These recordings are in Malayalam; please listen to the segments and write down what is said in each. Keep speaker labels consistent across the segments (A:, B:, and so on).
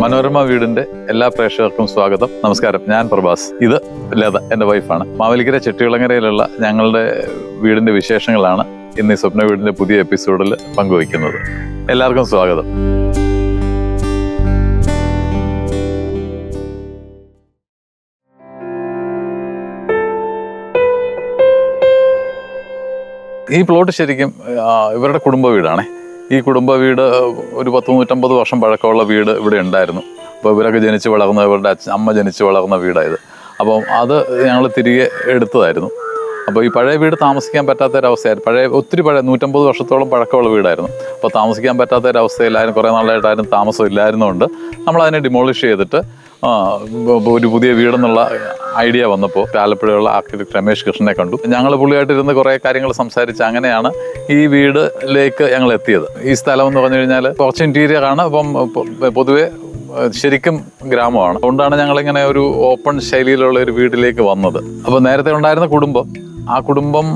A: മനോരമ വീടിന്റെ എല്ലാ പ്രേക്ഷകർക്കും സ്വാഗതം. നമസ്കാരം. ഞാൻ പ്രഭാസ്. ഇത് ലത എന്റെ വൈഫാണ്. മാവേലിക്കര ചെട്ടികുളങ്ങരയിലുള്ള ഞങ്ങളുടെ വീടിന്റെ വിശേഷങ്ങളാണ് ഇന്ന് ഈ സ്വപ്ന വീടിന്റെ പുതിയ എപ്പിസോഡിൽ പങ്കുവയ്ക്കുന്നത്. എല്ലാവർക്കും സ്വാഗതം. ഈ പ്ലോട്ട് ശരിക്കും ഇവരുടെ കുടുംബ വീടാണേ. ഈ കുടുംബ വീട് ഒരു പത്ത് നൂറ്റമ്പത് വർഷം പഴക്കമുള്ള വീട് ഇവിടെ ഉണ്ടായിരുന്നു. അപ്പോൾ ഇവരൊക്കെ ജനിച്ച് വളർന്ന ഇവരുടെ അമ്മ ജനിച്ച് വളർന്ന വീടായത്. അപ്പം അത് ഞങ്ങൾ തിരികെ എടുത്തതായിരുന്നു. അപ്പോൾ ഈ പഴയ വീട് താമസിക്കാൻ പറ്റാത്തൊരവസ്ഥയായിരുന്നു. പഴയ ഒത്തിരി പഴയ നൂറ്റമ്പത് വർഷത്തോളം പഴക്കമുള്ള വീടായിരുന്നു. അപ്പോൾ താമസിക്കാൻ പറ്റാത്ത ഒരവസ്ഥയിലായിരുന്നു കുറേ നാളായിട്ടായിരുന്നു താമസം ഇല്ലായിരുന്നുകൊണ്ട് നമ്മൾ അതിനെ ഡിമോളിഷ് ചെയ്തിട്ട് ഒരു പുതിയ വീടെന്നുള്ള ഐഡിയ വന്നപ്പോൾ ആലപ്പുഴയുള്ള ആർക്കിടെക്ട് രമേശ് കൃഷ്ണനെ കണ്ടു. ഞങ്ങൾ പുള്ളിയായിട്ടിരുന്ന് കുറേ കാര്യങ്ങൾ സംസാരിച്ച് അങ്ങനെയാണ് ഈ വീടിലേക്ക് ഞങ്ങൾ എത്തിയത്. ഈ സ്ഥലം എന്ന് പറഞ്ഞു കഴിഞ്ഞാൽ കുറച്ച് ഇന്റീരിയർ ആണ് അപ്പം പൊതുവെ ശരിക്കും ഗ്രാമമാണ്. അതുകൊണ്ടാണ് ഞങ്ങളിങ്ങനെ ഒരു ഓപ്പൺ ശൈലിയിലുള്ള ഒരു വീട്ടിലേക്ക് വന്നത്. അപ്പോൾ നേരത്തെ ഉണ്ടായിരുന്ന കുടുംബം ആ കുടുംബം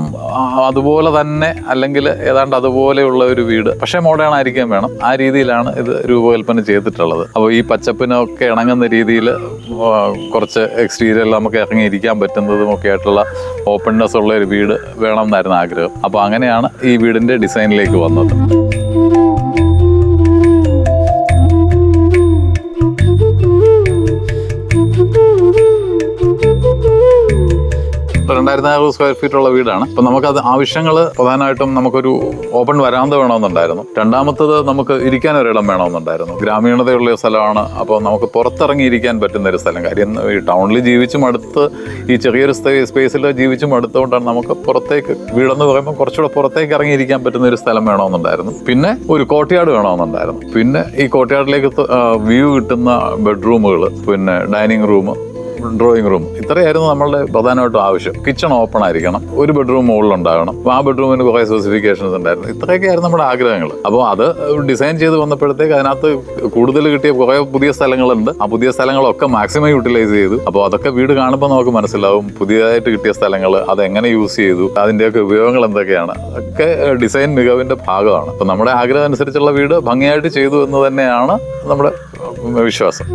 A: അതുപോലെ തന്നെ അല്ലെങ്കിൽ ഏതാണ്ട് അതുപോലെയുള്ള ഒരു വീട്. പക്ഷേ മോഡേൺ ആയിരിക്കാൻ വേണം. ആ രീതിയിലാണ് ഇത് രൂപകൽപ്പന ചെയ്തിട്ടുള്ളത്. അപ്പോൾ ഈ പച്ചപ്പിനൊക്കെ ഇണങ്ങുന്ന രീതിയിൽ കുറച്ച് എക്സ്റ്റീരിയറിൽ നമുക്ക് ഇറങ്ങിയിരിക്കാൻ പറ്റുന്നതും ഒക്കെ ആയിട്ടുള്ള ഓപ്പൺനെസ് ഉള്ള ഒരു വീട് വേണം എന്നായിരുന്നു ആഗ്രഹം. അപ്പോൾ അങ്ങനെയാണ് ഈ വീടിന്റെ ഡിസൈനിലേക്ക് വന്നത്. രണ്ടായിരത്തി അറുപത് സ്ക്വയർ ഫീറ്റ് ഉള്ള വീടാണ്. അപ്പൊ അത് ആവശ്യങ്ങൾ പ്രധാനമായിട്ടും നമുക്കൊരു ഓപ്പൺ വരാന്ത വേണമെന്നുണ്ടായിരുന്നു. രണ്ടാമത്തത് നമുക്ക് ഇരിക്കാൻ ഒരിടം വേണമെന്നുണ്ടായിരുന്നു. ഗ്രാമീണതയുള്ള സ്ഥലമാണ്. അപ്പോൾ നമുക്ക് പുറത്തിറങ്ങി ഇരിക്കാൻ പറ്റുന്ന ഒരു സ്ഥലം. കാര്യം ഈ ടൗണിൽ ജീവിച്ചും അടുത്ത് ഈ ചെറിയൊരു സ്പേസിൽ ജീവിച്ചും അടുത്തുകൊണ്ടാണ് നമുക്ക് പുറത്തേക്ക് വീടെന്ന് പറയുമ്പോൾ കുറച്ചുകൂടെ പുറത്തേക്ക് ഇറങ്ങിയിരിക്കാൻ പറ്റുന്ന ഒരു സ്ഥലം വേണമെന്നുണ്ടായിരുന്നു. പിന്നെ ഒരു കോട്ടയാട് വേണമെന്നുണ്ടായിരുന്നു. പിന്നെ ഈ കോട്ടയാടിലേക്ക് വ്യൂ കിട്ടുന്ന ബെഡ്റൂമുകൾ പിന്നെ ഡൈനിങ് റൂം ഡ്രോയിങ് റൂം ഇത്രയായിരുന്നു നമ്മളുടെ പ്രധാനമായിട്ടും ആവശ്യം. കിച്ചൺ ഓപ്പൺ ആയിരിക്കണം. ഒരു ബെഡ്റൂം മുകളിലുണ്ടാകണം. ആ ബെഡ്റൂമിന് കുറേ സ്പെസിഫിക്കേഷൻസ് ഉണ്ടായിരുന്നു. ഇത്രയൊക്കെയായിരുന്നു നമ്മുടെ ആഗ്രഹങ്ങൾ. അപ്പോൾ അത് ഡിസൈൻ ചെയ്ത് വന്നപ്പോഴത്തേക്ക് അതിനകത്ത് കൂടുതൽ കിട്ടിയ കുറേ പുതിയ സ്ഥലങ്ങളുണ്ട്. ആ പുതിയ സ്ഥലങ്ങളൊക്കെ മാക്സിമം യൂട്ടിലൈസ് ചെയ്തു. അപ്പോൾ അതൊക്കെ വീട് കാണുമ്പോൾ നമുക്ക് മനസ്സിലാവും. പുതിയതായിട്ട് കിട്ടിയ സ്ഥലങ്ങൾ അത് എങ്ങനെ യൂസ് ചെയ്തു. അതിന്റെയൊക്കെ ഉപയോഗങ്ങൾ എന്തൊക്കെയാണ്. ഒക്കെ ഡിസൈൻ മികവിന്റെ ഭാഗമാണ്. അപ്പോൾ നമ്മുടെ ആഗ്രഹം അനുസരിച്ചുള്ള വീട് ഭംഗിയായിട്ട് ചെയ്തു എന്ന് തന്നെയാണ് നമ്മുടെ വിശ്വാസം.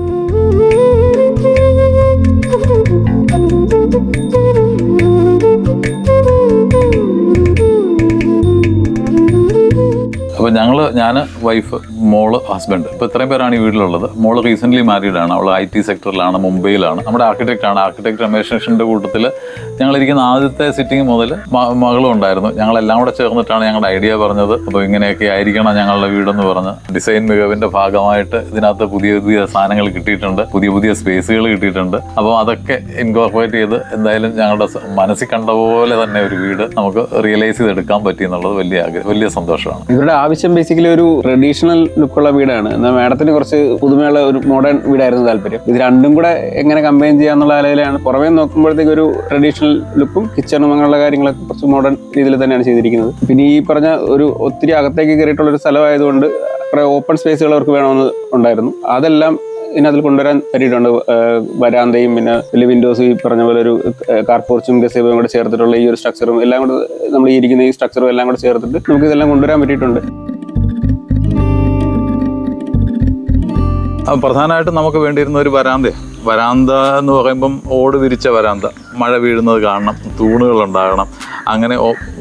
A: വൈഫ് മോൾ ഹസ്ബൻഡ് ഇപ്പോൾ ഇത്രയും പേരാണ് ഈ വീട്ടിലുള്ളത്. മോൾ റീസെന്റ്ലി മാരീഡാണ് അവൾ ഐ ടി സെക്ടറിലാണ് മുംബൈയിലാണ്. നമ്മുടെ ആർക്കിടെക്റ്റ് ആണ്. ആർക്കിടെക്ട് രമേശ് കൃഷ്ണന്റെ കൂട്ടത്തിൽ ഞങ്ങളിരിക്കുന്ന ആദ്യത്തെ സിറ്റിംഗ് മുതൽ മകളും ഉണ്ടായിരുന്നു. ഞങ്ങളെല്ലാം കൂടെ ചേർന്നിട്ടാണ് ഞങ്ങളുടെ ഐഡിയ പറഞ്ഞത്. അപ്പോൾ ഇങ്ങനെയൊക്കെ ആയിരിക്കണം ഞങ്ങളുടെ വീടെന്ന് പറഞ്ഞ് ഡിസൈൻ മികവിന്റെ ഭാഗമായിട്ട് ഇതിനകത്ത് പുതിയ പുതിയ സാധനങ്ങൾ കിട്ടിയിട്ടുണ്ട്. പുതിയ പുതിയ സ്പേസുകൾ കിട്ടിയിട്ടുണ്ട്. അപ്പോൾ അതൊക്കെ ഇൻകോർപ്പറേറ്റ് ചെയ്ത് എന്തായാലും ഞങ്ങളുടെ മനസ്സിൽ കണ്ട പോലെ തന്നെ ഒരു വീട് നമുക്ക് റിയലൈസ് ചെയ്തെടുക്കാൻ പറ്റി എന്നുള്ളത് വലിയ ആഗ്രഹം വലിയ സന്തോഷമാണ്.
B: ഇവരുടെ ആവശ്യം ബേസിക്കലി ഒരു ട്രഡീഷണൽ ലുക്കുള്ള വീടാണ്. എന്നാൽ മാഡത്തിന് കുറച്ച് പുതുമയുള്ള ഒരു മോഡേൺ വീടായിരുന്നു താല്പര്യം. ഇത് രണ്ടും കൂടെ എങ്ങനെ കമ്പൈൻ ചെയ്യാന്നുള്ള നിലയിലാണ് പുറമേ നോക്കുമ്പോഴത്തേക്ക് ഒരു ട്രഡീഷണൽ ലുക്കും കിച്ചണും അങ്ങനെയുള്ള കാര്യങ്ങളൊക്കെ കുറച്ച് മോഡേൺ രീതിയിൽ തന്നെയാണ് ചെയ്തിരിക്കുന്നത്. പിന്നെ ഈ പറഞ്ഞ ഒരു ഒത്തിരി അകത്തേക്ക് കയറിയിട്ടുള്ള ഒരു സ്ഥലമായതുകൊണ്ട് കുറേ ഓപ്പൺ സ്പേസുകൾ അവർക്ക് വേണമെന്ന് ഉണ്ടായിരുന്നു. അതെല്ലാം ഇതിനകത്തിൽ കൊണ്ടുവരാൻ പറ്റിയിട്ടുണ്ട്. വരാന്തയും പിന്നെ വലിയ വിൻഡോസ് ഈ പറഞ്ഞ പോലെ ഒരു കാർ പോർച്ചും ഗസേബും കൂടെ ചേർത്തിട്ടുള്ള ഈ ഒരു സ്ട്രക്ചറും എല്ലാം കൂടെ നമ്മൾ ഇരിക്കുന്ന ഈ സ്ട്രക്ചറും എല്ലാം കൂടെ ചേർത്തിട്ട് നമുക്ക് ഇതെല്ലാം കൊണ്ടുവരാൻ പറ്റിയിട്ടുണ്ട്.
A: പ്രധാനമായിട്ടും നമുക്ക് വേണ്ടിയിരുന്ന ഒരു വരാന്ത വരാന്ത എന്ന് പറയുമ്പം ഓട് വിരിച്ച വരാന്ത. മഴ വീഴുന്നത് കാണണം തൂണുകൾ ഉണ്ടാകണം. അങ്ങനെ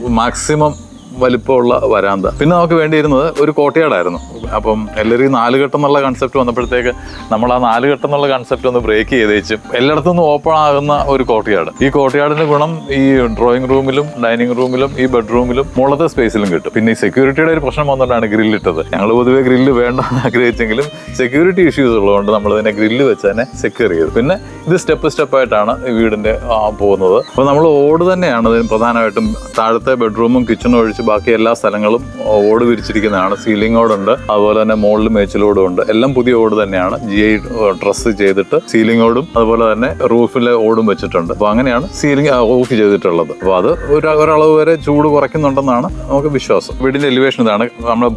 A: മാക്സിമം വലിപ്പമുള്ള വരാന്ത. പിന്നെ നമുക്ക് വേണ്ടിയിരുന്നത് ഒരു കോട്ടയാടായിരുന്നു. അപ്പം എല്ലാവരും നാലുകെട്ട് എന്നുള്ള കൺസെപ്റ്റ് വന്നപ്പോഴത്തേക്ക് നമ്മൾ ആ നാലുകെട്ട് എന്നുള്ള കൺസെപ്റ്റ് ഒന്ന് ബ്രേക്ക് ചെയ്തേച്ച് എല്ലായിടത്തു നിന്നും ഓപ്പൺ ആകുന്ന ഒരു കോട്ടയാട്. ഈ കോട്ടയാടിന്റെ ഗുണം ഈ ഡ്രോയിങ് റൂമിലും ഡൈനിങ് റൂമിലും ഈ ബെഡ്റൂമിലും മുളത്തെ സ്പേസിലും കിട്ടും. പിന്നെ ഈ സെക്യൂരിറ്റിയുടെ ഒരു പ്രശ്നം വന്നുകൊണ്ടാണ് ഗ്രില്ലിട്ടത് ഞങ്ങൾ പൊതുവേ ഗ്രില്ല് വേണ്ട എന്ന് ആഗ്രഹിച്ചെങ്കിലും സെക്യൂരിറ്റി ഇഷ്യൂസ് ഉള്ളതുകൊണ്ട് നമ്മൾ ഇതിനെ ഗ്രില്ല് വെച്ച് തന്നെ സെക്യൂർ ചെയ്തു. പിന്നെ ഇത് സ്റ്റെപ്പ് സ്റ്റെപ്പ് ആയിട്ടാണ് ഈ വീടിന്റെ പോകുന്നത്. അപ്പോൾ നമ്മൾ ഓട് തന്നെയാണ് പ്രധാനമായിട്ടും താഴത്തെ ബെഡ്റൂമും കിച്ചണും ഒഴിച്ച് ബാക്കി എല്ലാ സ്ഥലങ്ങളും ഓട് വിരിച്ചിരിക്കുന്നതാണ്. സീലിംഗ് ഓടുണ്ട് അതുപോലെ തന്നെ മുകളിൽ മേച്ചിലോടും ഉണ്ട്. എല്ലാം പുതിയ ഓട് തന്നെയാണ്. ജി ഐ ഡ്രസ്സ് ചെയ്തിട്ട് സീലിംഗ് ഓടും അതുപോലെ തന്നെ റൂഫിലെ ഓടും വെച്ചിട്ടുണ്ട്. അപ്പോൾ അങ്ങനെയാണ് സീലിംഗ് ഓഫ് ചെയ്തിട്ടുള്ളത്. അപ്പോൾ അത് ഒരു ഒരളവ് വരെ ചൂട് കുറയ്ക്കുന്നുണ്ടെന്നാണ് നമുക്ക് വിശ്വാസം. വീടിന്റെ എലിവേഷൻ ഇതാണ്. നമ്മുടെ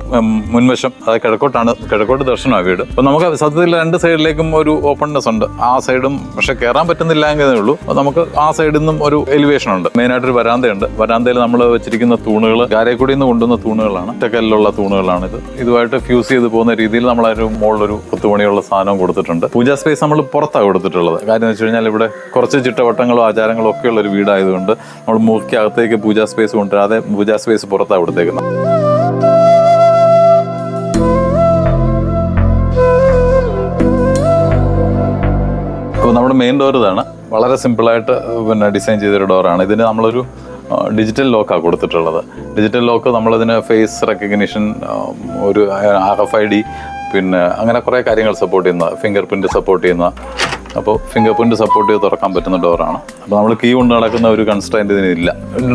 A: മുൻവശം അത് കിഴക്കോട്ടാണ് കിഴക്കോട്ട് ദർശനമാണ് വീട്. അപ്പോൾ നമുക്ക് സത്യത്തിൽ രണ്ട് സൈഡിലേക്കും ഒരു ഓപ്പൺനെസ് ഉണ്ട്. ആ സൈഡും പക്ഷെ കയറാൻ പറ്റുന്നില്ല എന്നേ ഉള്ളൂ നമുക്ക് ആ സൈഡിൽ നിന്നും ഒരു എലിവേഷൻ ഉണ്ട്. മെയിനായിട്ടൊരു വരാന്തയുണ്ട്. വരാന്തയിൽ നമ്മൾ വെച്ചിരിക്കുന്ന തൂണുകൾ കാരേക്കുടിയിൽ നിന്ന് കൊണ്ടുവന്ന തൂണുകളാണ്. ഒറ്റക്കല്ലുള്ള തൂണുകളാണ് ഇത് ഇതുമായിട്ട് ഫ്യൂസ് ചെയ്ത് പോകുന്ന രീതിയിൽ നമ്മൾ ഒരു മുകളിലൊരു കൊത്തുപണിയുള്ള സാധനം കൊടുത്തിട്ടുണ്ട്. പൂജാ സ്പേസ് നമ്മൾ പുറത്താണ് കൊടുത്തിട്ടുള്ളത്. കാര്യം വെച്ച് കഴിഞ്ഞാൽ ഇവിടെ കുറച്ച് ചിട്ടവട്ടങ്ങളും ആചാരങ്ങളും ഒക്കെ ഉള്ള ഒരു വീടായതുകൊണ്ട് നമ്മൾ മുഖ്യകത്തേക്ക് പൂജാ സ്പേസ് കൊണ്ടുവരാതെ പൂജാ സ്പേസ് പുറത്താണ് കൊടുത്തേക്കുന്നത്. അപ്പോൾ നമ്മുടെ മെയിൻ ഡോർ ഇതാണ്. വളരെ സിമ്പിളായിട്ട് പിന്നെ ഡിസൈൻ ചെയ്തൊരു ഡോറാണ് ഇതിന് നമ്മളൊരു ഡിജിറ്റൽ ലോക്കാണ് കൊടുത്തിട്ടുള്ളത്. ഡിജിറ്റൽ ലോക്ക് നമ്മളതിന് ഫേസ് റെക്കഗ്നിഷൻ ഒരു ആർ എഫ് ഐ ഡി പിന്നെ അങ്ങനെ കുറേ കാര്യങ്ങൾ സപ്പോർട്ട് ചെയ്യുന്ന ഫിംഗർ പ്രിന്റ് സപ്പോർട്ട് ചെയ്യുന്ന അപ്പോൾ ഫിംഗർ പ്രിന്റ് സപ്പോർട്ട് ചെയ്ത് തുറക്കാൻ പറ്റുന്ന ഡോറാണ് അപ്പോൾ നമ്മൾ കീ കൊണ്ട് നടക്കുന്ന ഒരു കൺസ്ട്രൈന്റ് ഇതിനില്ല.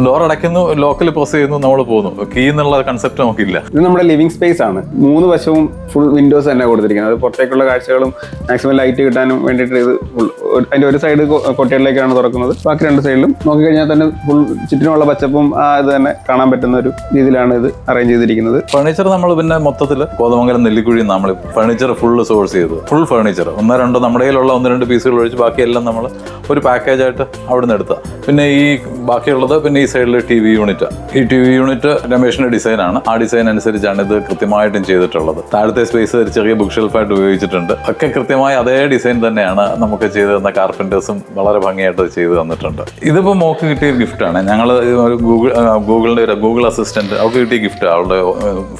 A: ഡോർ അടയ്ക്കുന്നു ലോക്കൽ പ്രസ് ചെയ്യുന്നു നമ്മൾ പോകുന്നു. കീ എന്നുള്ള കൺസെപ്റ്റ് നമുക്കില്ല.
B: ഇത് നമ്മുടെ ലിവിംഗ് സ്പേസ് ആണ്. മൂന്ന് വശവും ഫുൾ വിൻഡോസ് തന്നെ കൊടുത്തിരിക്കുന്നത്. അത് പുറത്തേക്കുള്ള കാഴ്ചകളും മാക്സിമം ലൈറ്റ് കിട്ടാനും വേണ്ടിയിട്ട് ഇത് ഫുൾ അതിന്റെ ഒരു സൈഡ് കൊട്ടയിലേക്കാണ് തുറക്കുന്നത്. ബാക്കി രണ്ട് സൈഡിലും നോക്കിക്കഴിഞ്ഞാൽ തന്നെ ഫുൾ ചുറ്റിനുമുള്ള പച്ചപ്പും ആ ഇത് തന്നെ കാണാൻ പറ്റുന്ന ഒരു രീതിയിലാണ് ഇത് അറേഞ്ച് ചെയ്തിരിക്കുന്നത്.
A: ഫർണിച്ചർ നമ്മൾ പിന്നെ മൊത്തത്തിൽ കോതമംഗലം നെല്ലിക്കുഴി നമ്മൾ ഫർണിച്ചർ ഫുൾ സോഴ്സ് ചെയ്തു. ഫുൾ ഫർണിച്ചർ ഒന്നോ രണ്ടോ നമ്മുടെ കയ്യിലുള്ള ഒന്ന് രണ്ട് പീസുകൾ ഒഴിച്ച് ബാക്കിയെല്ലാം നമ്മൾ ഒരു പാക്കേജായിട്ട് അവിടെ നിന്ന് എടുത്തുക പിന്നെ ഈ ബാക്കിയുള്ളത് പിന്നെ ഈ സൈഡിൽ ടി വി യൂണിറ്റ് ഈ ടി വി യൂണിറ്റ് രമേഷിന്റെ ഡിസൈനാണ് ആ ഡിസൈൻ അനുസരിച്ചാണ് ഇത് കൃത്യമായിട്ടും ചെയ്തിട്ടുള്ളത്. താഴത്തെ സ്പേസ് ഒരു ചെറിയ ബുക്ക് ഷെൽഫായിട്ട് ഉപയോഗിച്ചിട്ടുണ്ട്. ഒക്കെ കൃത്യമായി അതേ ഡിസൈൻ തന്നെയാണ് നമുക്ക് ചെയ്തു തന്ന കാർപ്പന്റേഴ്സും വളരെ ഭംഗിയായിട്ട് ചെയ്തു തന്നിട്ടുണ്ട്. ഇതിപ്പോൾ മോക്ക് കിട്ടിയ ഗിഫ്റ്റാണ് ഞങ്ങൾ ഒരു ഗൂഗിൾ ഗൂഗിളിന്റെ ഒരു ഗൂഗിൾ അസിസ്റ്റന്റ് അവർക്ക് കിട്ടിയ ഗിഫ്റ്റ് അവളുടെ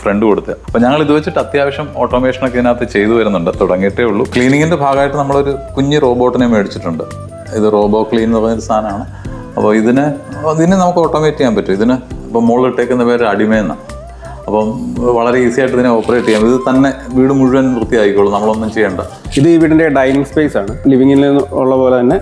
A: ഫ്രണ്ട് കൊടുത്ത്. അപ്പോൾ ഞങ്ങൾ ഇത് വെച്ചിട്ട് അത്യാവശ്യം ഓട്ടോമേഷനൊക്കെ ഇതിനകത്ത് ചെയ്തു വരുന്നുണ്ട്. തുടങ്ങിയിട്ടേ ഉള്ളൂ. ക്ലീനിങ്ങിന്റെ ഭാഗമായിട്ട് നമ്മളൊരു കുഞ്ഞ് റോബോട്ടിനെ മേടിച്ചിട്ടുണ്ട്. ഇത് റോബോ ക്ലീൻ എന്ന് പറയുന്ന സാധനമാണ്. അപ്പോൾ ഇതിന് ഇതിനെ നമുക്ക് ഓട്ടോമേറ്റ് ചെയ്യാൻ പറ്റും. ഇതിന് ഇപ്പോൾ മുകളിൽ ഇട്ടേക്കുന്ന പേര് അടിമയെന്നാണ് അപ്പം വളരെ ഈസി ആയിട്ട് ഇതിനെ ഓപ്പറേറ്റ് ചെയ്യാം ഇത് തന്നെ വീട് മുഴുവൻ വൃത്തിയായിക്കോളും. നമ്മളൊന്നും ചെയ്യേണ്ട.
B: ഇത് ഈ വീടിന്റെ ഡൈനിങ് സ്പേസ് ആണ്. ലിവിംഗിൽ ഉള്ള പോലെ തന്നെ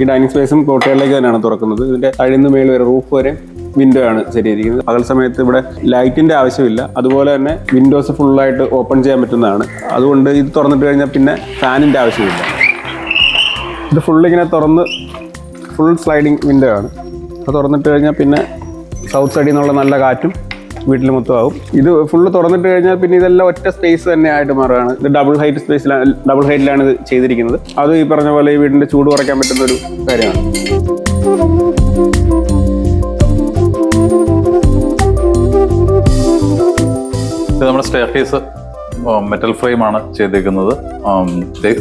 B: ഈ ഡൈനിങ് സ്പേസും കോട്ടയിലേക്ക് തന്നെയാണ് തുറക്കുന്നത്. ഇതിന്റെ അഴിന്ന് മേളിൽ വരെ റൂഫ് വരെ വിൻഡോ ആണ് ശരിയിരിക്കുന്നത്. പകൽ സമയത്ത് ഇവിടെ ലൈറ്റിന്റെ ആവശ്യമില്ല. അതുപോലെ തന്നെ വിൻഡോസ് ഫുള്ളായിട്ട് ഓപ്പൺ ചെയ്യാൻ പറ്റുന്നതാണ്. അതുകൊണ്ട് ഇത് തുറന്നിട്ട് കഴിഞ്ഞാൽ പിന്നെ ഫാനിന്റെ ആവശ്യമില്ല. ഇത് ഫുൾ ഇങ്ങനെ തുറന്ന് ഫുൾ സ്ലൈഡിങ് വിൻഡോ ആണ്. അത് തുറന്നിട്ട് കഴിഞ്ഞാൽ പിന്നെ സൗത്ത് സൈഡിൽ നിന്നുള്ള നല്ല കാറ്റും വീട്ടിൽ മൊത്തമാകും ഇത് ഫുള്ള് തുറന്നിട്ട് കഴിഞ്ഞാൽ പിന്നെ ഇതെല്ലാം ഒറ്റ സ്പേസ് തന്നെ ആയിട്ട് മാറുകയാണ്. ഇത് ഡബിൾ ഹൈറ്റ് സ്പേസിലാണ് ഡബിൾ ഹൈറ്റിലാണ് ഇത് ചെയ്തിരിക്കുന്നത്. അത് ഈ പറഞ്ഞ പോലെ ഈ വീടിന്റെ ചൂട് കുറയ്ക്കാൻ പറ്റുന്ന ഒരു കാര്യമാണ്.
A: ഇത് നമ്മുടെ സ്റ്റെയർ കേസ് മെറ്റൽ ഫ്രെയിമാണ് ചെയ്തേക്കുന്നത്.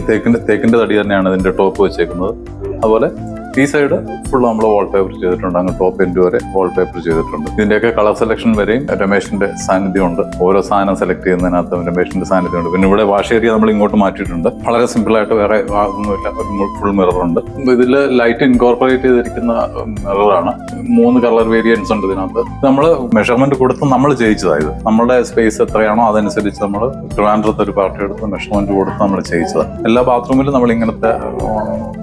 A: തേക്കിന്റെ തേക്കിന്റെ തടി തന്നെയാണ് ഇതിന്റെ ടോപ്പ് വെച്ചേക്കുന്നത്. അതുപോലെ ഈ സൈഡ് ഫുൾ നമ്മൾ വാൾപേപ്പർ ചെയ്തിട്ടുണ്ട്. അങ്ങ് ടോപ്പ് എൻഡ് വരെ വാൾപേപ്പർ ചെയ്തിട്ടുണ്ട്. ഇതിന്റെയൊക്കെ കളർ സെലക്ഷൻ വരെയും രമേഷിന്റെ സാന്നിധ്യമുണ്ട്. ഓരോ സാധനം സെലക്ട് ചെയ്യുന്നതിനകത്ത് രമേഷിന്റെ സാന്നിധ്യമുണ്ട്. പിന്നെ ഇവിടെ വാഷ് ഏരിയ നമ്മൾ ഇങ്ങോട്ട് മാറ്റിയിട്ടുണ്ട്. വളരെ സിമ്പിൾ ആയിട്ട് വേറെ ഭാഗമൊന്നുമില്ല ഒരു ഫുൾ ഉണ്ട്. ഇതിൽ ലൈറ്റ് ഇൻകോർപ്പറേറ്റ് ചെയ്തിരിക്കുന്ന മിററാണ് മൂന്ന് കളർ വേരിയൻസ് ഉണ്ട് ഇതിനകത്ത്. നമ്മൾ മെഷർമെന്റ് കൊടുത്ത് നമ്മൾ ചെയ്യിച്ചതായത് നമ്മുടെ സ്പേസ് എത്രയാണോ അതനുസരിച്ച് നമ്മൾ ട്രിവാൻഡ്രത്ത് ഒരു പാർട്ടി എടുത്ത് മെഷർമെന്റ് കൊടുത്ത് നമ്മൾ ചെയ്യിച്ചതാണ് എല്ലാ ബാത്റൂമിലും നമ്മൾ ഇങ്ങനത്തെ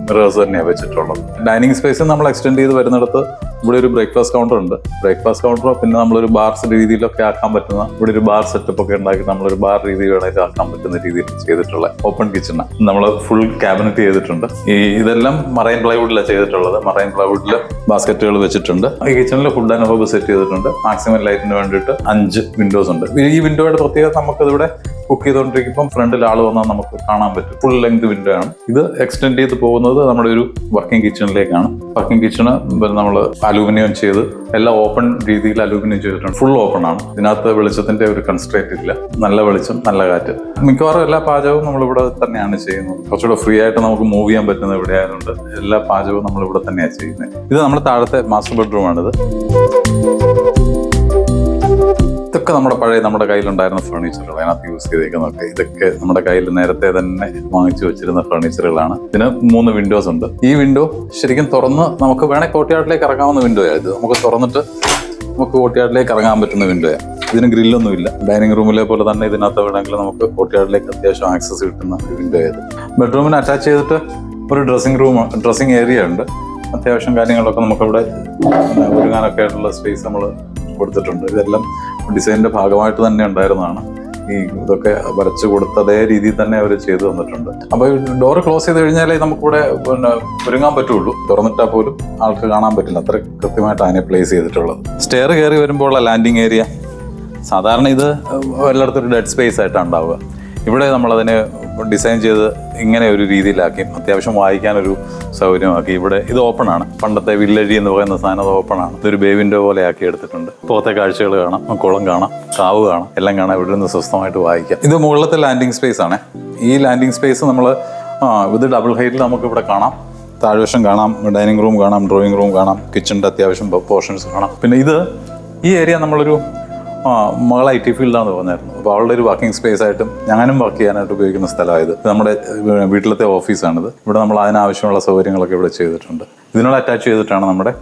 A: മിറേഴ്സ് തന്നെയാണ് വെച്ചിട്ടുള്ളത്. ഡൈനിങ് സ്പേസ് നമ്മൾ എക്സ്റ്റെൻഡ് ചെയ്ത് വരുന്നിടത്ത് ഇവിടെ ഒരു ബ്രേക്ക്ഫാസ്റ്റ് കൗണ്ടർ ഉണ്ട്. ബ്രേക്ക്ഫാസ്റ്റ് കൗണ്ടറോ പിന്നെ നമ്മളൊരു ബാർ രീതിയിലൊക്കെ ആക്കാൻ പറ്റുന്ന ഇവിടെ ഒരു ബാർ സെറ്റപ്പ് ഒക്കെ ഉണ്ടാക്കി നമ്മളൊരു ബാർ രീതി വേണമെങ്കിൽ ആക്കാൻ പറ്റുന്ന രീതിയിൽ ചെയ്തിട്ടുള്ള ഓപ്പൺ കിച്ചൺ നമ്മൾ ഫുൾ ക്യാബിനറ്റ് ചെയ്തിട്ടുണ്ട്. ഈ ഇതെല്ലാം മറൈൻ പ്ലൈവുഡിലാണ് ചെയ്തിട്ടുള്ളത്. മറൈൻ പ്ലൈവുഡിൽ ബാസ്ക്കറ്റുകൾ വെച്ചിട്ടുണ്ട്. ഈ കിച്ചണിൽ ഫുഡ് ആൻഡ് ഹോബ് സെറ്റ് ചെയ്തിട്ടുണ്ട്. മാക്സിമം ലൈറ്റിന് വേണ്ടിയിട്ട് അഞ്ച് വിൻഡോസ് ഉണ്ട്. ഈ വിൻഡോയുടെ പ്രത്യേകത നമുക്കിതിവിടെ കുക്ക് ചെയ്തുകൊണ്ടിരിക്കുമ്പോൾ ഫ്രണ്ടിൽ ആൾ വന്നാൽ നമുക്ക് കാണാൻ പറ്റും. ഫുൾ ലെങ്ത് വിൻഡോ ആണ്. ഇത് എക്സ്റ്റെൻഡ് ചെയ്ത് പോകുന്നത് നമ്മുടെ ഒരു വർക്കിംഗ് കിച്ചണിലേക്കാണ് വർക്കിംഗ് കിച്ചണ് നമ്മൾ അലൂമിനിയം ചെയ്ത് എല്ലാം ഓപ്പൺ രീതിയിൽ അലൂമിനിയം ചെയ്തിട്ടുണ്ട്. ഫുൾ ഓപ്പൺ ആണ്. ഇതിനകത്ത് വെളിച്ചത്തിന്റെ ഒരു കൺസ്ട്രേറ്റ് ഇല്ല. നല്ല വെളിച്ചം നല്ല കാറ്റ്. മിക്കവാറും എല്ലാ പാചകവും നമ്മളിവിടെ തന്നെയാണ് ചെയ്യുന്നത്. കുറച്ചുകൂടെ ഫ്രീ ആയിട്ട് നമുക്ക് മൂവ് ചെയ്യാൻ പറ്റുന്ന ഇവിടെ ആയതുകൊണ്ട് എല്ലാ പാചകവും നമ്മൾ ഇവിടെ തന്നെയാണ് ചെയ്യുന്നത്. ഇത് നമ്മുടെ താഴത്തെ മാസ്റ്റർ ബെഡ്റൂം ആണിത്. ഇതൊക്കെ നമ്മുടെ പഴയ നമ്മുടെ കയ്യിലുണ്ടായിരുന്ന ഫർണിച്ചറുകൾ അതിനകത്ത് യൂസ് ചെയ്തേക്കുന്നതൊക്കെ ഇതൊക്കെ നമ്മുടെ കയ്യിൽ നേരത്തെ തന്നെ വാങ്ങിച്ചു വെച്ചിരുന്ന ഫർണിച്ചറുകളാണ് ഇതിന് മൂന്ന് വിൻഡോസ് ഉണ്ട്. ഈ വിൻഡോ ശരിക്കും തുറന്ന് നമുക്ക് വേണേൽ കോട്ടയാട്ടിലേക്ക് ഇറങ്ങാവുന്ന വിൻഡോ ആയത് നമുക്ക് തുറന്നിട്ട് നമുക്ക് കോട്ടയാട്ടിലേക്ക് ഇറങ്ങാൻ പറ്റുന്ന വിൻഡോയാണ് ഇതിന് ഗ്രില്ലൊന്നുമില്ല ഡൈനിങ് റൂമിലെ പോലെ തന്നെ ഇതിനകത്ത് വേണമെങ്കിൽ നമുക്ക് കോട്ടയാട്ടിലേക്ക് അത്യാവശ്യം ആക്സസ് കിട്ടുന്ന വിൻഡോ ആയത് ബെഡ്റൂമിന് അറ്റാച്ച് ചെയ്തിട്ട് ഒരു ഡ്രസ്സിംഗ് റൂം ഡ്രസ്സിംഗ് ഏരിയ ഉണ്ട്. അത്യാവശ്യം കാര്യങ്ങളൊക്കെ നമുക്കവിടെ ഒരുങ്ങാനൊക്കെ ആയിട്ടുള്ള സ്പേസ് നമ്മൾ കൊടുത്തിട്ടുണ്ട്. ഇതെല്ലാം ഡിസൈനിന്റെ ഭാഗമായിട്ട് തന്നെ ഉണ്ടായിരുന്നതാണ്. ഈ ഇതൊക്കെ വരച്ചു കൊടുത്ത അതേ രീതിയിൽ തന്നെ അവർ ചെയ്തു തന്നിട്ടുണ്ട്. അപ്പോൾ ഡോർ ക്ലോസ് ചെയ്ത് കഴിഞ്ഞാലേ നമുക്കിവിടെ പിന്നെ ഒരുങ്ങാൻ പറ്റുള്ളൂ. തുറന്നിട്ടാൽ പോലും ആൾക്ക് കാണാൻ പറ്റില്ല. അത്ര കൃത്യമായിട്ട് അതിനെ പ്ലേസ് ചെയ്തിട്ടുള്ളത്. സ്റ്റെയർ കയറി വരുമ്പോൾ ലാൻഡിങ് ഏരിയ സാധാരണ ഇത് എല്ലായിടത്തും ഒരു ഡെഡ് സ്പേസ് ആയിട്ടാണ് ഉണ്ടാവുക. ഇവിടെ നമ്മളതിനെ ഡിസൈൻ ചെയ്ത് ഇങ്ങനെ ഒരു രീതിയിലാക്കി അത്യാവശ്യം വായിക്കാനൊരു സൗകര്യമാക്കി. ഇവിടെ ഇത് ഓപ്പണാണ് പണ്ടത്തെ വില്ലഴി എന്ന് പറയുന്ന സാധനം അത് ഓപ്പണാണ് ഇതൊരു ബേ വിൻഡോ പോലെ ആക്കി എടുത്തിട്ടുണ്ട്. പോത്തെ കാഴ്ചകൾ കാണാം കുളം കാണാം കാവ് കാണാം എല്ലാം കാണാം. ഇവിടെ നിന്ന് സ്വസ്ഥമായിട്ട് വായിക്കാം. ഇത് മുകളിലത്തെ ലാൻഡിംഗ് സ്പേസ് ആണ്. ഈ ലാൻഡിംഗ് സ്പേസ് നമ്മൾ ഇത് ഡബിൾ ഹൈറ്റിൽ നമുക്ക് ഇവിടെ കാണാം. താഴ്വശം കാണാം ഡൈനിങ് റൂം കാണാം ഡ്രോയിങ് റൂം കാണാം കിച്ചണിന്റെ അത്യാവശ്യം പോർഷൻസ് കാണാം. പിന്നെ ഇത് ഈ ഏരിയ നമ്മളൊരു ആ, മകൾ ഐ ടി ഫീൽഡാണ് തോന്നായിരുന്നു അപ്പോൾ അവളുടെ ഒരു വർക്കിംഗ് സ്പേസ് ആയിട്ടും ഞാനും വർക്ക് ചെയ്യാനായിട്ട് ഉപയോഗിക്കുന്ന സ്ഥലമായത്. നമ്മുടെ വീട്ടിലത്തെ ഓഫീസാണിത്. ഇവിടെ നമ്മൾ അതിനാവശ്യമുള്ള സൗകര്യങ്ങളൊക്കെ ഇവിടെ ചെയ്തിട്ടുണ്ട്. ഇതിനോട് അറ്റാച്ച് ചെയ്തിട്ടാണ് നമ്മുടെ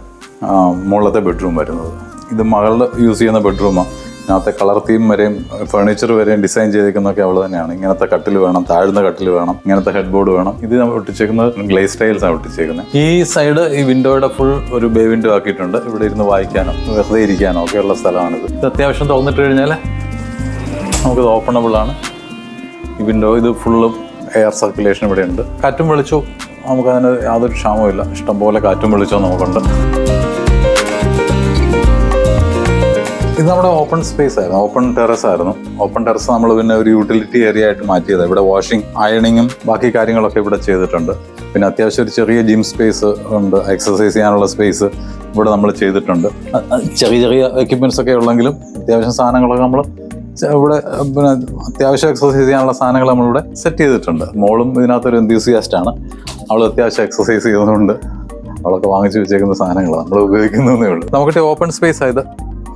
A: മുകളിലത്തെ ബെഡ്റൂം വരുന്നത്. ഇത് മകളുടെ യൂസ് ചെയ്യുന്ന ബെഡ്റൂമാണ് ഇതിനകത്തെ കളർ തീം വരെയും ഫർണിച്ചർ വരെയും ഡിസൈൻ ചെയ്തേക്കുന്നൊക്കെ അവൾ തന്നെയാണ്. ഇങ്ങനത്തെ കട്ടിൽ വേണം താഴ്ന്ന കട്ടിൽ വേണം ഇങ്ങനത്തെ ഹെഡ് ബോർഡ് വേണം. ഇത് ഒട്ടിച്ചേക്കുന്നത് ഗ്ലേസ് ടൈൽസ് ആണ് ഒട്ടിച്ചേക്കുന്നത്. ഈ സൈഡ് ഈ വിൻഡോയുടെ ഫുൾ ഒരു ബേ വിൻഡോ ആക്കിയിട്ടുണ്ട്. ഇവിടെ ഇരുന്ന് വായിക്കാനോ വെറുതെ ഇരിക്കാനോ ഒക്കെ ഉള്ള സ്ഥലമാണിത്. ഇത് അത്യാവശ്യം തുറന്നിട്ട് കഴിഞ്ഞാൽ നമുക്കിത് ഓപ്പണബിൾ ആണ്. ഈ വിൻഡോ ഇത് ഫുള്ളും എയർ സർക്കുലേഷൻ ഇവിടെ ഉണ്ട് കാറ്റും വെളിച്ചവും നമുക്കതിന് യാതൊരു ക്ഷാമവും ഇല്ല ഇഷ്ടംപോലെ കാറ്റും വെളിച്ചവും നമുക്കുണ്ട്. ഇത് നമ്മുടെ ഓപ്പൺ സ്പേസ് ആയിരുന്നു. ഓപ്പൺ ടെറസ് ആയിരുന്നു. ഓപ്പൺ ടെറസ് നമ്മൾ പിന്നെ ഒരു യൂട്ടിലിറ്റി ഏരിയ ആയിട്ട് മാറ്റിയത്. ഇവിടെ വാഷിംഗ് അയണിങ്ങും ബാക്കി കാര്യങ്ങളൊക്കെ ഇവിടെ ചെയ്തിട്ടുണ്ട്. പിന്നെ അത്യാവശ്യം ഒരു ചെറിയ ജിം സ്പേസ് ഉണ്ട്. എക്സസൈസ് ചെയ്യാനുള്ള സ്പേസ് ഇവിടെ നമ്മൾ ചെയ്തിട്ടുണ്ട്. ചെറിയ ചെറിയ എക്യുപ്മെന്റ്സ് ഒക്കെ ഉള്ളെങ്കിലും അത്യാവശ്യം സാധനങ്ങളൊക്കെ നമ്മൾ ഇവിടെ പിന്നെ അത്യാവശ്യം എക്സസൈസ് ചെയ്യാനുള്ള സാധനങ്ങൾ നമ്മളിവിടെ സെറ്റ് ചെയ്തിട്ടുണ്ട്. മോളും ഇതിനകത്തൊരു എന്തൂസിയാസ്റ്റ് ആണ്. അവൾ അത്യാവശ്യം എക്സസൈസ് ചെയ്യുന്നതുകൊണ്ട് അവളൊക്കെ വാങ്ങിച്ചു വെച്ചേക്കുന്ന സാധനങ്ങളാണ് നമ്മൾ ഉപയോഗിക്കുന്നതേ ഉള്ളൂ. നമുക്കിട്ട് ഓപ്പൺ സ്പേസ് ആയത്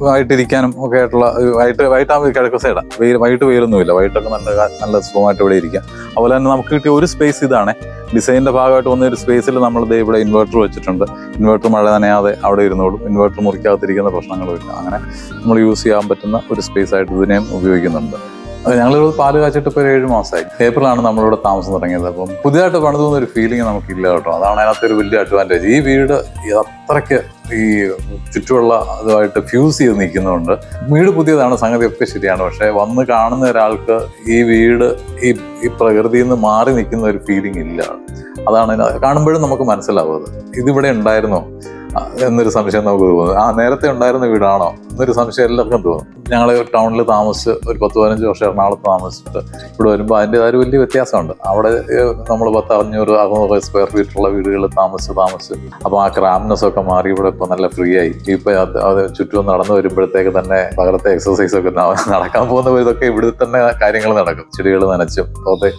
A: വൈകിട്ടിരിക്കാനും ഒക്കെ ആയിട്ടുള്ള വൈകിട്ട് വൈകിട്ടാകുമ്പോൾ കിഴക്ക് സൈഡാണ് വെയിൽ വൈകിട്ട് വെയിലൊന്നുമില്ല. വൈകിട്ടൊക്കെ നല്ല നല്ല സുഖമായിട്ട് ഇവിടെ ഇരിക്കാം. അതുപോലെ തന്നെ നമുക്ക് കിട്ടിയ ഒരു സ്പേസ് ഇതാണ്. ഡിസൈനിന്റെ ഭാഗമായിട്ട് വന്ന ഒരു സ്പേസിൽ നമ്മൾ ദേ ഇവിടെ ഇൻവെർട്ടർ വെച്ചിട്ടുണ്ട്. ഇൻവെർട്ടർ മഴ നനയാതെ അവിടെ ഇരുന്നോളും. ഇൻവെർട്ടർ മുറിക്കാതിരിക്കുന്ന പ്രശ്നങ്ങളുമില്ല അങ്ങനെ നമ്മൾ യൂസ് ചെയ്യാൻ പറ്റുന്ന ഒരു സ്പേസ് ആയിട്ട് ഇതിനെയും ഉപയോഗിക്കുന്നുണ്ട്. ഞങ്ങൾ പാൽ കാച്ചിട്ട് ഇപ്പോൾ ഏഴ് മാസമായി ഏപ്രിലാണ് നമ്മളിവിടെ താമസം തുടങ്ങിയത്. അപ്പം പുതിയതായിട്ട് പണിതൊന്നും ഒരു ഫീലിംഗ് നമുക്കില്ല കേട്ടോ. അതാണ് അതിനകത്ത് ഒരു വലിയ അഡ്വാന്റേജ് ഈ വീട് അത്രയ്ക്ക് ഈ ചുറ്റുമുള്ള അതുമായിട്ട് ഫ്യൂസ് ചെയ്ത് നിൽക്കുന്നുണ്ട് വീട് പുതിയതാണ് സംഗതി ഒക്കെ ശരിയാണ്. പക്ഷേ വന്ന് കാണുന്ന ഒരാൾക്ക് ഈ വീട് ഈ ഈ പ്രകൃതിയിൽ നിന്ന് മാറി നിൽക്കുന്ന ഒരു ഫീലിംഗ് ഇല്ല. അതാണ് കാണുമ്പോഴും നമുക്ക് മനസ്സിലാവുന്നത്. ഇതിവിടെ ഉണ്ടായിരുന്നോ? എന്നൊരു സംശയം നമുക്ക് തോന്നുന്നു. ആ നേരത്തെ ഉണ്ടായിരുന്ന വീടാണോ? എന്നൊരു സംശയം എല്ലാവർക്കും തോന്നും. ഞങ്ങൾ ടൗണിൽ താമസിച്ച് ഒരു പത്ത് പതിനഞ്ച് വർഷം എറണാകുളത്ത് താമസിച്ചിട്ട് ഇവിടെ വരുമ്പോൾ ഒരു വലിയ വ്യത്യാസമുണ്ട്. അവിടെ നമ്മൾ പത്ത് അഞ്ഞൂറ് അറുന്നൂറ് സ്ക്വയർ ഫീറ്റുള്ള വീടുകളിൽ താമസിച്ച് താമസിച്ച് അപ്പോൾ ആ ക്രാംനെസ് ഒക്കെ മാറി ഇവിടെ ഇപ്പോൾ നല്ല ഫ്രീ ആയി. ഇപ്പോൾ അത് ചുറ്റും നടന്നു വരുമ്പോഴത്തേക്ക് തന്നെ പകലത്തെ എക്സസൈസ് ഒക്കെ നടക്കാൻ പോകുന്ന ഇതൊക്കെ ഇവിടെ തന്നെ കാര്യങ്ങൾ നടക്കും. ചെടികൾ നനച്ചും പുറത്തെ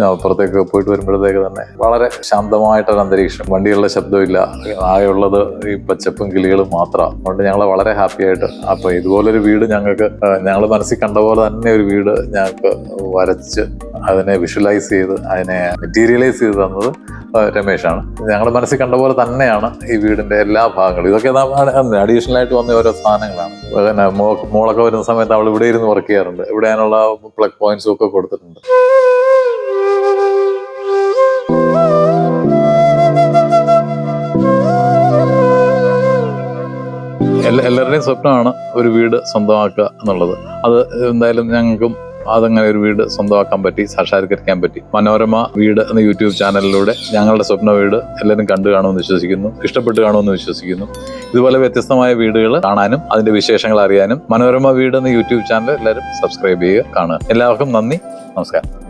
A: ആ, പുറത്തേക്ക് പോയിട്ട് വരുമ്പോഴത്തേക്ക് തന്നെ വളരെ ശാന്തമായിട്ടൊരു അന്തരീക്ഷം. വണ്ടികളുടെ ശബ്ദമില്ല. ആകെയുള്ളത് ഈ പച്ചപ്പും കിളികളും മാത്രം. അതുകൊണ്ട് ഞങ്ങൾ വളരെ ഹാപ്പി ആയിട്ട് അപ്പൊ ഇതുപോലൊരു വീട് ഞങ്ങൾക്ക് ഞങ്ങൾ മനസ്സിൽ കണ്ട പോലെ തന്നെ ഒരു വീട് ഞങ്ങൾക്ക് വരച്ച് അതിനെ വിഷ്വലൈസ് ചെയ്ത് അതിനെ മെറ്റീരിയലൈസ് ചെയ്ത് തന്നത് രമേശാണ്. ഞങ്ങളുടെ മനസ്സിൽ കണ്ട പോലെ തന്നെയാണ് ഈ വീടിന്റെ എല്ലാ ഭാഗങ്ങളും. ഇതൊക്കെ അഡീഷണൽ ആയിട്ട് വന്ന ഓരോ സാധനങ്ങളാണ്. പിന്നെ മോളൊക്കെ വരുന്ന സമയത്ത് അവൾ ഇവിടെ ഇരുന്ന് വർക്ക് ചെയ്യാറുണ്ട്. ഇവിടെ അതിനുള്ള പ്ലഗ് പോയിന്റ്സും ഒക്കെ കൊടുത്തിട്ടുണ്ട്. എല്ലാവരുടെയും സ്വപ്നമാണ് ഒരു വീട് സ്വന്തമാക്കുക എന്നുള്ളത്. അത് എന്തായാലും ഞങ്ങൾക്കും അതങ്ങനെ ഒരു വീട് സ്വന്തമാക്കാൻ പറ്റി സാക്ഷാത്കരിക്കാൻ പറ്റി. മനോരമ വീട് എന്ന യൂട്യൂബ് ചാനലിലൂടെ ഞങ്ങളുടെ സ്വപ്ന വീട് എല്ലാവരും കണ്ടു കാണുമെന്ന് വിശ്വസിക്കുന്നു ഇഷ്ടപ്പെട്ട് കാണുമെന്ന് വിശ്വസിക്കുന്നു. ഇതുപോലെ വ്യത്യസ്തമായ വീടുകൾ കാണാനും അതിന്റെ വിശേഷങ്ങൾ അറിയാനും മനോരമ വീട് എന്ന യൂട്യൂബ് ചാനൽ എല്ലാവരും സബ്സ്ക്രൈബ് ചെയ്യുക കാണുക. എല്ലാവർക്കും നന്ദി നമസ്കാരം.